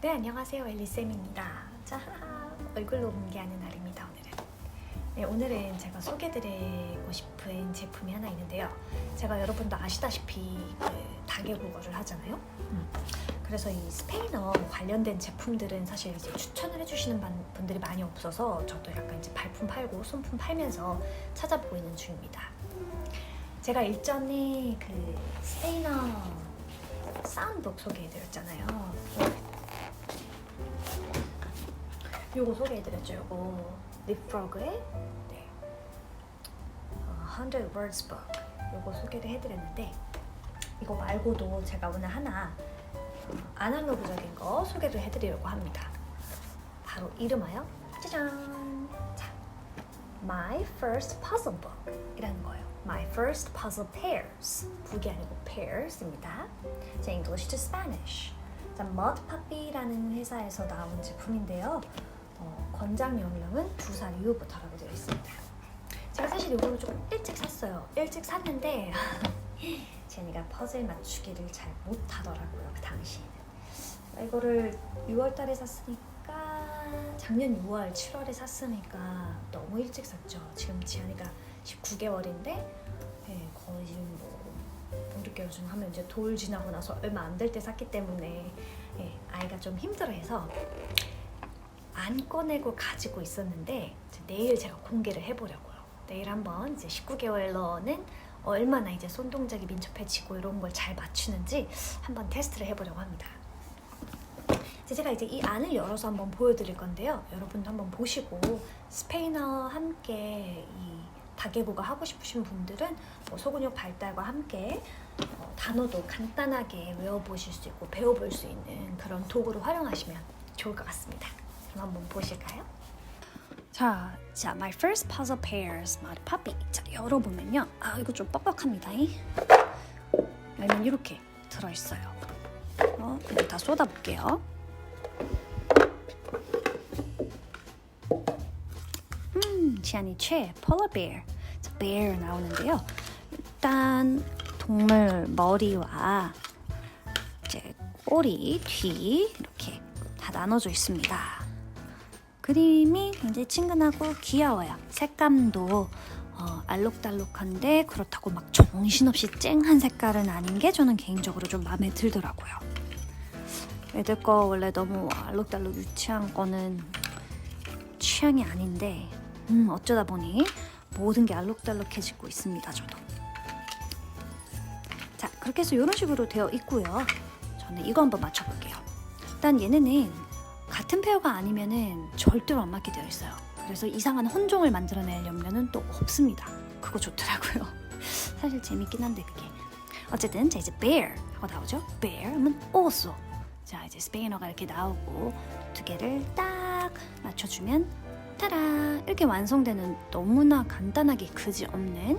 네, 안녕하세요. 엘리쌤입니다. 자, 얼굴로 공개하는 날입니다, 오늘은. 네, 오늘은 제가 소개드리고 싶은 제품이 하나 있는데요. 제가 여러분도 아시다시피 그 다계국어를 하잖아요. 음. 그래서 이 스페인어 관련된 제품들은 사실 이제 추천을 해주시는 반- 분들이 많이 없어서 저도 약간 이제 발품 팔고 손품 팔면서 찾아보고 있는 중입니다. 제가 일전에 그 스페인어 사운드북 소개해드렸잖아요. 요거 소개해드렸죠. 요거 립프로그의 네. 어, 100 Words Book 요거 소개를 해드렸는데 이거 말고도 제가 오늘 하나 어, 아날로그적인 거 소개를 해드리려고 합니다. 바로 이름하여 짜잔! 자, My First Puzzle Book 이라는 거예요. My First Puzzle Pairs 북이 아니고 pairs입니다. 자, English to Spanish. 자, 머드파피라는 회사에서 나온 제품인데요. 어, 권장 명령은 두살 이후부터라고 되어 있습니다. 제가 사실 이거를 조금 일찍 샀어요. 일찍 샀는데 제니가 퍼즐 맞추기를 잘 못하더라고요. 그 당시에는. 이거를 6월달에 샀으니까 작년 6월, 7월에 샀으니까 너무 일찍 샀죠. 지금 지안이가 19개월인데 예, 거의 뭐 우리께 요즘 하면 이제 돌 지나고 나서 얼마 안 될 때 샀기 때문에 예, 아이가 좀 힘들어해서 안 꺼내고 가지고 있었는데 내일 제가 공개를 해보려고요. 내일 한번 이제 19개월로는 얼마나 이제 손 동작이 민첩해지고 이런 걸 잘 맞추는지 한번 테스트를 해보려고 합니다. 이제 제가 이제 이 안을 열어서 한번 보여드릴 건데요. 여러분도 한번 보시고 스페인어 함께 이 다계국어 하고 싶으신 분들은 뭐 소근육 발달과 함께 어, 단어도 간단하게 외워보실 수 있고 배워볼 수 있는 그런 도구로 활용하시면 좋을 것 같습니다. 그럼 한번 보실까요? 자, 자, my first puzzle pairs, my puppy. 자, 열어보면요. 아, 이거 좀 뻑뻑합니다. 열면 이렇게 들어있어요. 어, 그냥 다 쏟아볼게요. 음, 지안이 최, polar bear. 자, bear 나오는데요. 일단 동물 머리와 이제 꼬리, 뒤 이렇게 다 나눠져 있습니다. 그림이 굉장히 친근하고 귀여워요. 색감도 어, 알록달록한데 그렇다고 막 정신없이 쨍한 색깔은 아닌 게 저는 개인적으로 좀 마음에 들더라고요. 애들 거 원래 너무 알록달록 유치한 거는 취향이 아닌데 음, 어쩌다 보니 모든 게 알록달록해지고 있습니다. 저도. 자 그렇게 해서 이런 식으로 되어 있고요. 저는 이거 한번 맞춰볼게요. 일단 얘네는 같은 페어가 아니면은 절대로 안 맞게 되어 있어요. 그래서 이상한 혼종을 만들어낼 염려는 또 없습니다. 그거 좋더라고요. 사실 재밌긴 한데 그게. 어쨌든 자 이제 bear 하고 나오죠. bear 하면 also. 자 이제 스페인어가 이렇게 나오고 두 개를 딱 맞춰주면 타라 이렇게 완성되는 너무나 간단하게 그지 없는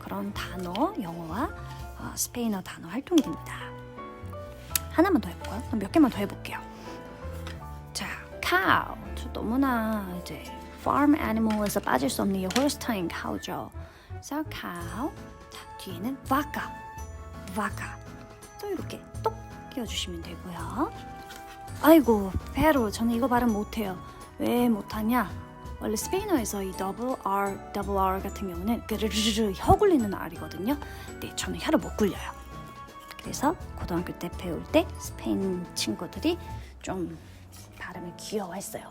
그런 단어 영어와 어, 스페인어 단어 활동이 됩니다. 하나만 더 해볼까요? 몇 개만 더 해볼게요. 자, cow. 저 너무나 이제 farm animal에서 빠질 수 없는 이 홀스타인 cow죠. 그래서 cow. 자, 뒤에는 vaca. vaca. 또 이렇게 똑 끼워주시면 되고요. 아이고, 페로. 저는 이거 발음 못해요. 왜 못하냐? 원래 스페인어에서 이 double R, double R 같은 경우는 르르르 혀 굴리는 R이거든요. 근데 저는 혀를 못 굴려요. 그래서 고등학교 때 배울 때 스페인 친구들이 좀 발음을 귀여워했어요.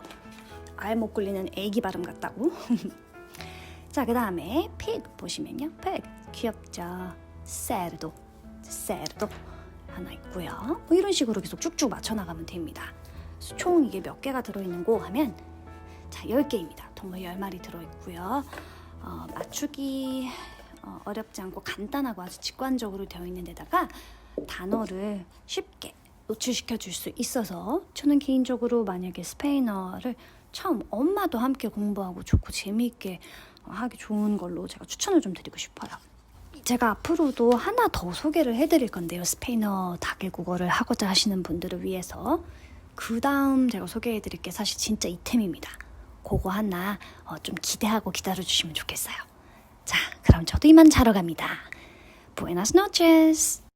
알못 굴리는 애기 발음 같다고. 자, 그 다음에 pig 보시면요. pig 귀엽죠. cerdo, cerdo 하나 있고요. 뭐 이런 식으로 계속 쭉쭉 맞춰 나가면 됩니다. 총 이게 몇 개가 들어있는고 하면 자, 10개입니다. 동물 10마리 들어있고요. 어, 맞추기 어, 어렵지 않고 간단하고 아주 직관적으로 되어 있는 데다가 단어를 쉽게 노출시켜 줄 수 있어서 저는 개인적으로 만약에 스페인어를 처음 엄마도 함께 공부하고 좋고 재미있게 어, 하기 좋은 걸로 제가 추천을 좀 드리고 싶어요. 제가 앞으로도 하나 더 소개를 해드릴 건데요. 스페인어 다계국어를 하고자 하시는 분들을 위해서 그 다음 제가 소개해드릴 게 사실 진짜 이템입니다. 그거 하나 어, 좀 기대하고 기다려주시면 좋겠어요. 자, 그럼 저도 이만 자러 갑니다. Buenas noches.